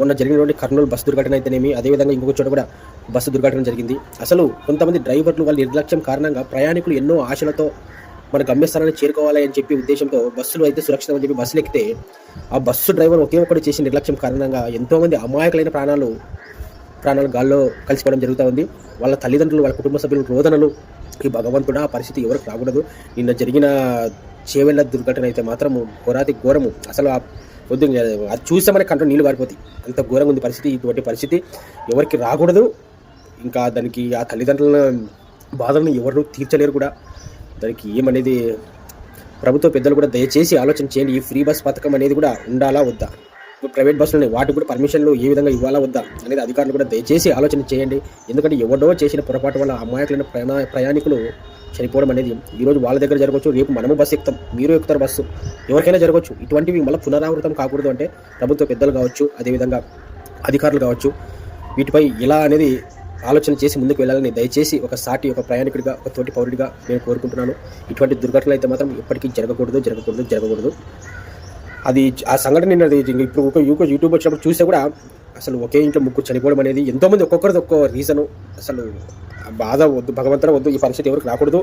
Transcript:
మొన్న జరిగినటువంటి కర్నూలు బస్సు దుర్ఘటన అయితేనేమి అదేవిధంగా ఇంకొక చోట కూడా బస్సు దుర్ఘటన జరిగింది. అసలు కొంతమంది డ్రైవర్లు వాళ్ళ నిర్లక్ష్యం కారణంగా ప్రయాణికులు ఎన్నో ఆశలతో మన గమ్యస్థానాన్ని చేరుకోవాలి అని చెప్పి ఉద్దేశంతో బస్సులు అయితే సురక్షితం అని చెప్పి బస్సులు ఎక్కితే ఆ బస్సు డ్రైవర్ ఒకే ఒకటి చేసిన నిర్లక్ష్యం కారణంగా ఎంతోమంది అమాయకులైన ప్రాణాలు ప్రాణాలు గాల్లో కలిసిపోవడం జరుగుతూ ఉంది. వాళ్ళ తల్లిదండ్రులు వాళ్ళ కుటుంబ సభ్యుల రోదనలు. ఈ భగవంతుడా ఆ పరిస్థితి ఎవరికి రాకూడదు. నిన్న జరిగిన చేవెళ్ళ దుర్ఘటన అయితే మాత్రం ఘోరాతి ఘోరము. అసలు ఆ వద్దు ఇంకా అది మనకి కంట్లో నీళ్ళు పారిపోతాయి అంత ఘోరంగా ఉంది పరిస్థితి ఇటువంటి పరిస్థితి. ఎవరికి రాకూడదు. ఇంకా దానికి ఆ తల్లిదండ్రుల బాధలను ఎవరు తీర్చలేరు కూడా. దానికి ఏమనేది ప్రభుత్వ పెద్దలు కూడా దయచేసి ఆలోచన చేయండి. ఈ ఫ్రీ బస్ పథకం అనేది కూడా ఉండాలా వద్దా? ఇప్పుడు ప్రైవేట్ బస్సులు ఉన్నాయి వాటికి కూడా పర్మిషన్లు ఏ విధంగా ఇవ్వాలా వద్దా? అనేది అధికారులు కూడా దయచేసి ఆలోచన చేయండి. ఎందుకంటే ఎవడో చేసిన పొరపాటు వల్ల అమాయకులైన ప్రయాణ ప్రయాణికులు చనిపోవడం అనేది ఈరోజు వాళ్ళ దగ్గర జరగవచ్చు రేపు మనము బస్సు ఎక్కుతాం మీరు ఎక్కుతారు బస్సు. ఎవరికైనా జరగవచ్చు. ఇటువంటివి మళ్ళీ పునరావృతం కాకూడదు అంటే ప్రభుత్వ పెద్దలు కావచ్చు అదేవిధంగా అధికారులు కావచ్చు వీటిపై ఎలా అనేది ఆలోచన చేసి ముందుకు వెళ్ళాలని దయచేసి ఒక సాటి ఒక ప్రయాణికుడిగా ఒక తోటి పౌరుడిగా నేను కోరుకుంటున్నాను. ఇటువంటి దుర్ఘటనలు అయితే మాత్రం ఎప్పటికీ జరగకూడదు జరగకూడదు జరగకూడదు. అది ఆ సంఘటన అది ఇప్పుడు ఒక యూట్యూబ్ యూట్యూబ్ వచ్చినప్పుడు చూస్తే కూడా అసలు ఒకే ఇంట్లో ముగ్గురు చనిపోవడం అనేది ఎంతోమంది ఒక్కొక్కరిది ఒక్కో రీజను అసలు బాధ వద్దు భగవంతుడు వద్దు ఈ పరిస్థితి ఎవరికి రాకూడదు.